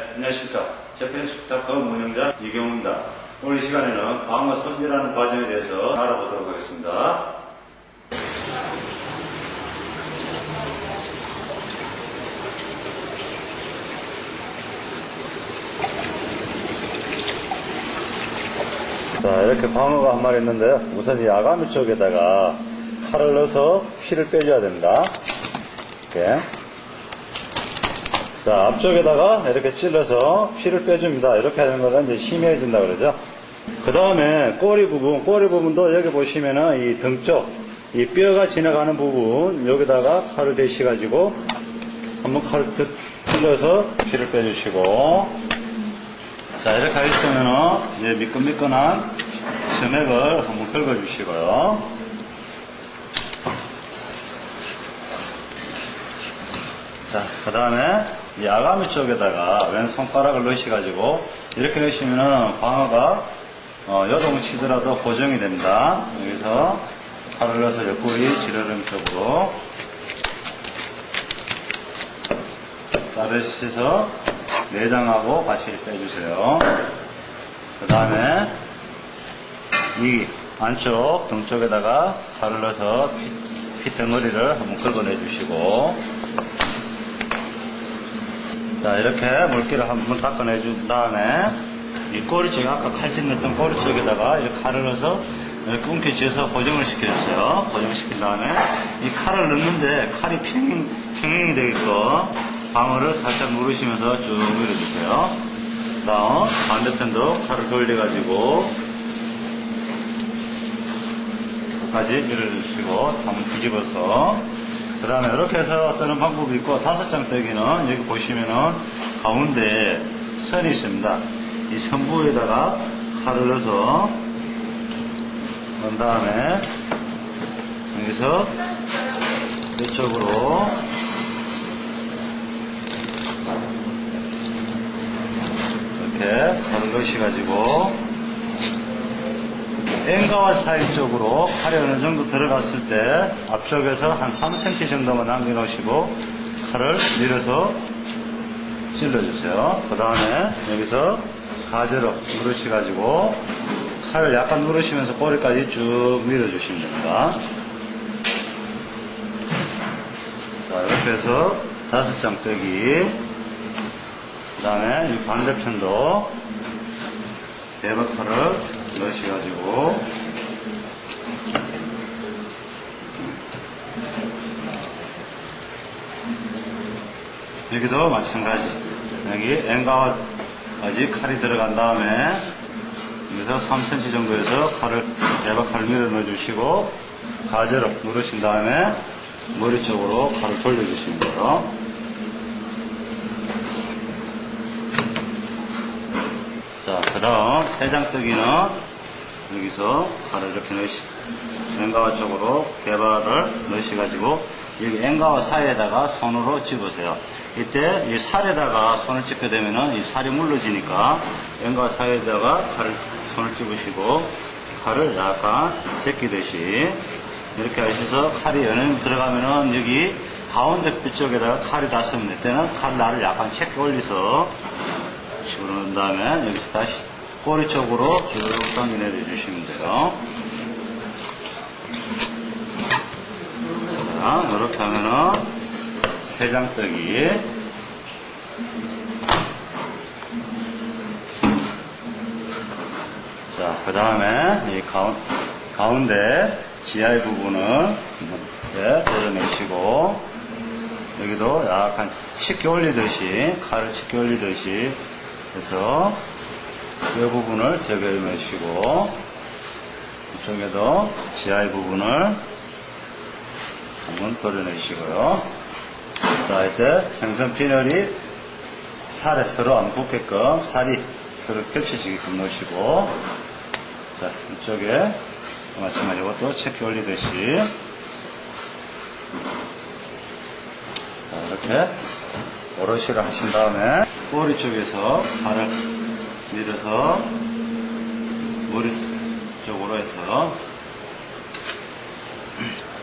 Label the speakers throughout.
Speaker 1: 안녕하십니까. 재팬스타커 운영자 이경우입니다. 오늘 이 시간에는 광어 손질하는 과정에 대해서 알아보도록 하겠습니다. 자, 이렇게 광어가 한 마리 있는데 우선 이 아가미 쪽에다가 칼을 넣어서 피를 빼줘야 됩니다. 이렇게. 자, 앞쪽에다가 이렇게 찔러서 피를 빼줍니다. 이렇게 하는 거는 이제 심해진다 그러죠. 그 다음에 꼬리 부분, 꼬리 부분도 여기 보시면은 이 등 쪽, 이 뼈가 지나가는 부분, 여기다가 칼을 대시가지고 한번 칼을 드- 찔러서 피를 빼주시고, 자, 이렇게 하셨으면은 이제 미끈미끈한 점액을 한번 긁어주시고요. 자, 그 다음에 이 아가미 쪽에다가 왼 손가락을 넣으셔가지고 이렇게 넣으시면은 광어가 어, 여동을 치더라도 고정이 됩니다. 여기서 칼을 넣어서 옆구리 지르름 쪽으로 자르셔서 내장하고 같이 빼주세요. 그 다음에 이 안쪽 등 쪽에다가 칼을 넣어서 피, 피덩어리를 한번 긁어내 주시고 자, 이렇게 물기를 한번 닦아내 준 다음에 이 꼬리 쪽에 아까 칼집 넣었던 꼬리 쪽에다가 이렇게 칼을 넣어서 이렇게 움켜쥐어서 고정을 시켜주세요. 고정시킨 다음에 이 칼을 넣는데 칼이 평행, 평행이 되게끔 방어를 살짝 누르시면서 쭉 밀어주세요. 그 다음 반대편도 칼을 돌려가지고 끝까지 밀어주시고 한번 뒤집어서 그 다음에 이렇게 해서 뜨는 방법이 있고 다섯 장 뜨기는 여기 보시면은 가운데 선이 있습니다. 이 선 부에다가 칼을 넣어서 넣은 다음에 여기서 이쪽으로 이렇게 칼을 넣으셔가지고 앵가와 사이 쪽으로 칼이 어느 정도 들어갔을 때 앞쪽에서 한 3cm 정도만 남겨놓으시고 칼을 밀어서 찔러주세요. 그 다음에 여기서 가지로 누르셔가지고 칼을 약간 누르시면서 꼬리까지 쭉 밀어주시면 됩니다. 자, 이렇게 해서 다섯 장 뜨기. 그 다음에 이 반대편도 대박칼을 넣으셔가지고 여기도 마찬가지 여기 앵가와까지 칼이 들어간 다음에 여기서 3cm 정도에서 칼을 대박칼을 밀어 넣어주시고 가지로 누르신 다음에 머리 쪽으로 칼을 돌려주시면 돼요. 자, 그 다음 세장뜨기는 여기서 칼을 이렇게 넣으시, 앵가와 쪽으로 개발을 넣으셔가지고 여기 앵가와 사이에다가 손으로 집으세요. 이때 이 살에다가 손을 집게 되면은 이 살이 물러지니까 앵가와 사이에다가 칼을 손을 집으시고 칼을 약간 제끼듯이 이렇게 하셔서 칼이 정도 들어가면은 여기 가운데 뼈 쪽에다가 칼이 닿으면 이때는 칼날을 약간 체크 올려서 집어넣은 다음에 여기서 다시 꼬리 쪽으로 쭉 당겨내 주시면 돼요. 자, 이렇게 하면은 세장뜨기. 자, 그 다음에 이 가운, 가운데 지하의 부분은 이렇게 내려내시고 여기도 약간 쉽게 올리듯이 칼을 쉽게 올리듯이 해서 이 부분을 제거해 주시고 이쪽에도 지하의 부분을 한번 도려내시고요. 자, 이때 생선 피널이 살에 서로 안 붙게끔 살이 서로 겹쳐지게끔 넣으시고 자, 이쪽에 마찬가지로 이것도 체크 올리듯이 자, 이렇게 오롯이를 하신 다음에 꼬리 쪽에서 발을 밀어서 머리 쪽으로 해서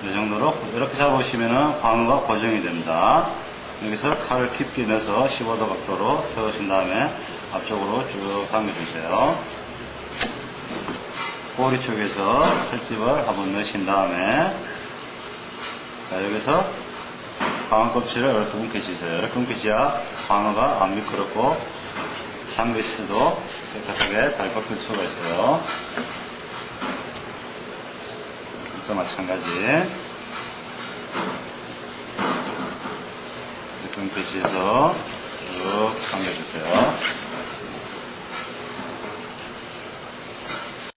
Speaker 1: 이 정도로 이렇게 잡으시면은 광어가 고정이 됩니다. 여기서 칼을 깊게 넣어서 15도 각도로 세우신 다음에 앞쪽으로 쭉 당겨주세요. 꼬리 쪽에서 칼집을 한번 넣으신 다음에 자, 여기서 방어 껍질을 이렇게 움켜쥐세요. 이렇게 움켜쥐야 방어가 안 미끄럽고 있어도 깨끗하게 잘 벗길 수가 있어요. 이것도 마찬가지. 쭉 당겨주세요.